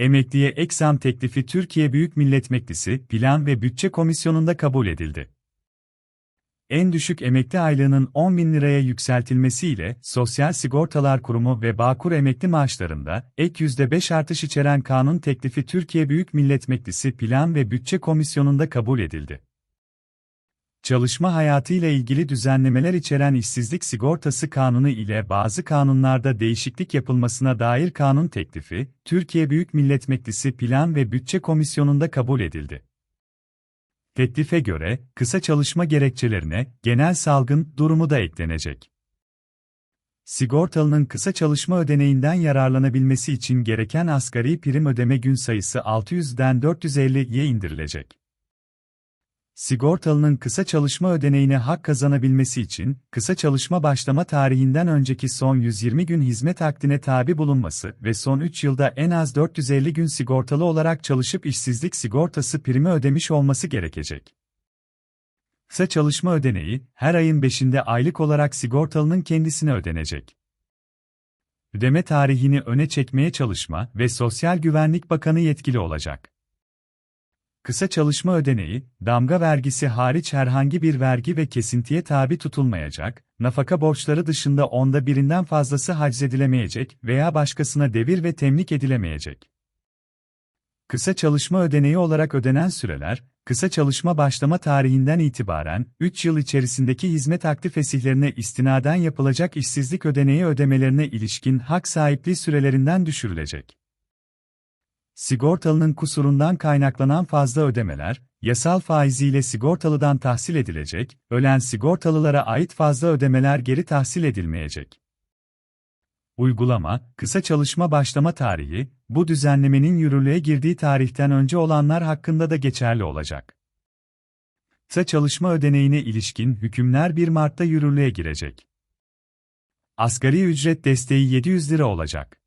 Emekliye eksam teklifi Türkiye Büyük Millet Meclisi Plan ve Bütçe Komisyonu'nda kabul edildi. En düşük emekli aylığının 10 bin liraya yükseltilmesiyle Sosyal Sigortalar Kurumu ve Bağkur emekli maaşlarında ek %5 artış içeren kanun teklifi Türkiye Büyük Millet Meclisi Plan ve Bütçe Komisyonu'nda kabul edildi. Çalışma hayatı ile ilgili düzenlemeler içeren işsizlik sigortası kanunu ile bazı kanunlarda değişiklik yapılmasına dair kanun teklifi, Türkiye Büyük Millet Meclisi Plan ve Bütçe Komisyonu'nda kabul edildi. Teklife göre, kısa çalışma gerekçelerine, genel salgın durumu da eklenecek. Sigortalının kısa çalışma ödeneğinden yararlanabilmesi için gereken asgari prim ödeme gün sayısı 600'den 450'ye indirilecek. Sigortalının kısa çalışma ödeneğine hak kazanabilmesi için, kısa çalışma başlama tarihinden önceki son 120 gün hizmet akdine tabi bulunması ve son 3 yılda en az 450 gün sigortalı olarak çalışıp işsizlik sigortası primi ödemiş olması gerekecek. Kısa çalışma ödeneği, her ayın 5'inde aylık olarak sigortalının kendisine ödenecek. Ödeme tarihini öne çekmeye çalışma ve Sosyal Güvenlik Bakanı yetkili olacak. Kısa çalışma ödeneği, damga vergisi hariç herhangi bir vergi ve kesintiye tabi tutulmayacak, nafaka borçları dışında onda birinden fazlası haczedilemeyecek veya başkasına devir ve temlik edilemeyecek. Kısa çalışma ödeneği olarak ödenen süreler, kısa çalışma başlama tarihinden itibaren 3 yıl içerisindeki hizmet aktif fesihlerine istinaden yapılacak işsizlik ödeneği ödemelerine ilişkin hak sahipliği sürelerinden düşürülecek. Sigortalının kusurundan kaynaklanan fazla ödemeler, yasal faiziyle sigortalıdan tahsil edilecek, ölen sigortalılara ait fazla ödemeler geri tahsil edilmeyecek. Uygulama, kısa çalışma başlama tarihi, bu düzenlemenin yürürlüğe girdiği tarihten önce olanlar hakkında da geçerli olacak. Kısa çalışma ödeneğine ilişkin hükümler 1 Mart'ta yürürlüğe girecek. Asgari ücret desteği 700 lira olacak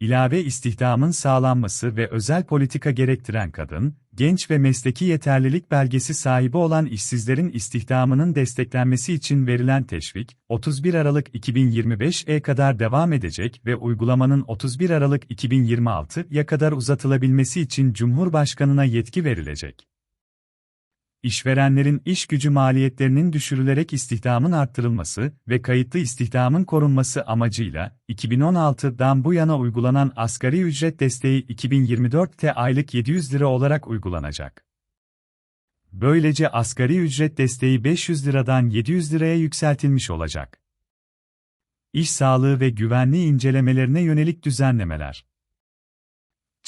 ilave istihdamın sağlanması ve özel politika gerektiren kadın, genç ve mesleki yeterlilik belgesi sahibi olan işsizlerin istihdamının desteklenmesi için verilen teşvik, 31 Aralık 2025'e kadar devam edecek ve uygulamanın 31 Aralık 2026'ya kadar uzatılabilmesi için Cumhurbaşkanına yetki verilecek. İşverenlerin iş gücü maliyetlerinin düşürülerek istihdamın arttırılması ve kayıtlı istihdamın korunması amacıyla 2016'dan bu yana uygulanan asgari ücret desteği 2024'te aylık 700 lira olarak uygulanacak. Böylece asgari ücret desteği 500 liradan 700 liraya yükseltilmiş olacak. İş sağlığı ve güvenliği incelemelerine yönelik düzenlemeler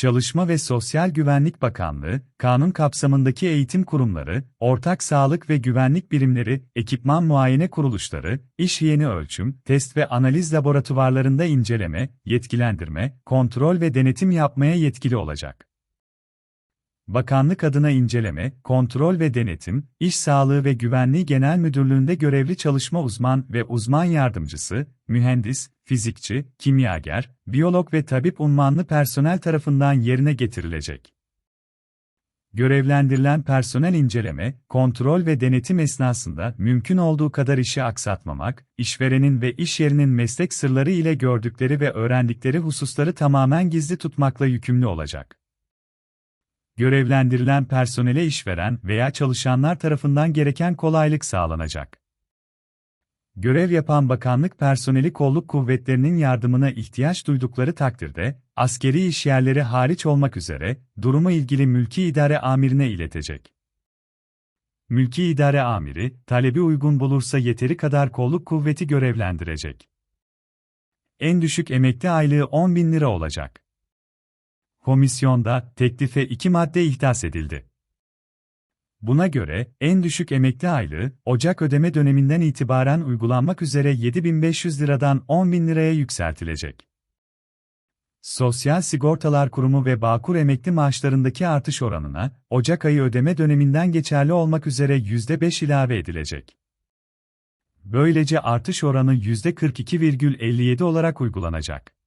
Çalışma ve Sosyal Güvenlik Bakanlığı, kanun kapsamındaki eğitim kurumları, ortak sağlık ve güvenlik birimleri, ekipman muayene kuruluşları, iş yeni ölçüm, test ve analiz laboratuvarlarında inceleme, yetkilendirme, kontrol ve denetim yapmaya yetkili olacak. Bakanlık adına inceleme, kontrol ve denetim, İş Sağlığı ve Güvenliği Genel Müdürlüğü'nde görevli çalışma uzman ve uzman yardımcısı, mühendis, fizikçi, kimyager, biyolog ve tabip unvanlı personel tarafından yerine getirilecek. Görevlendirilen personel inceleme, kontrol ve denetim esnasında mümkün olduğu kadar işi aksatmamak, işverenin ve iş yerinin meslek sırları ile gördükleri ve öğrendikleri hususları tamamen gizli tutmakla yükümlü olacak görevlendirilen personele işveren veya çalışanlar tarafından gereken kolaylık sağlanacak. Görev yapan bakanlık personeli kolluk kuvvetlerinin yardımına ihtiyaç duydukları takdirde, askeri işyerleri hariç olmak üzere, durumu ilgili mülki idare amirine iletecek. Mülki idare amiri, talebi uygun bulursa yeteri kadar kolluk kuvveti görevlendirecek. En düşük emekli aylığı 10 bin lira olacak. Komisyonda teklife iki madde ihdas edildi. Buna göre, en düşük emekli aylığı, Ocak ödeme döneminden itibaren uygulanmak üzere 7500 liradan 10.000 liraya yükseltilecek. Sosyal Sigortalar Kurumu ve Bağkur emekli maaşlarındaki artış oranına, Ocak ayı ödeme döneminden geçerli olmak üzere %5 ilave edilecek. Böylece artış oranı %42,57 olarak uygulanacak.